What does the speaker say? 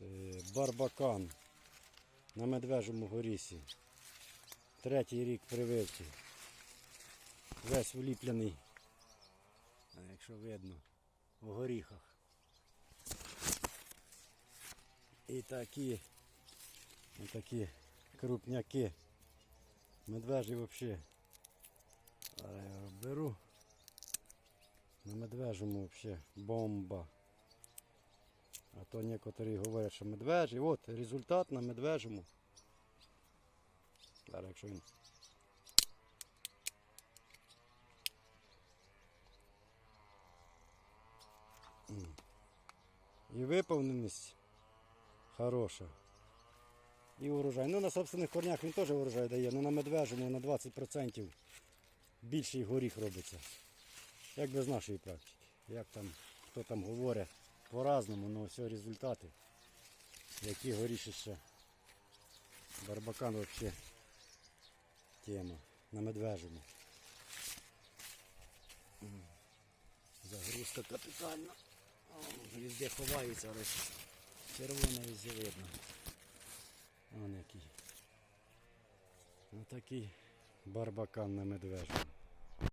Е, Барбакан на медвежому горісі. Третій рік прививки. Весь вліплений, якщо видно, в горіхах. І такі, такі крупняки. Медвежі взагалі. Я беру. На медвежому взагалі бомба. То некоторі говорять, що медвежі. От результат на медвежому. Зараз якщо він. І виповненість хороша. І урожай. Ну на собственних корнях він теж урожай дає, але на медвежому на 20% більший горіх робиться. Як без нашої практики. Як там, хто там говорить по-разному, але все результати. Які горішища. Барбакан взагалі тема. На медвежому. Загрузка капітальна. Везде ховається, але червоне везде видно. Вон який. Отакий барбакан на медвежому.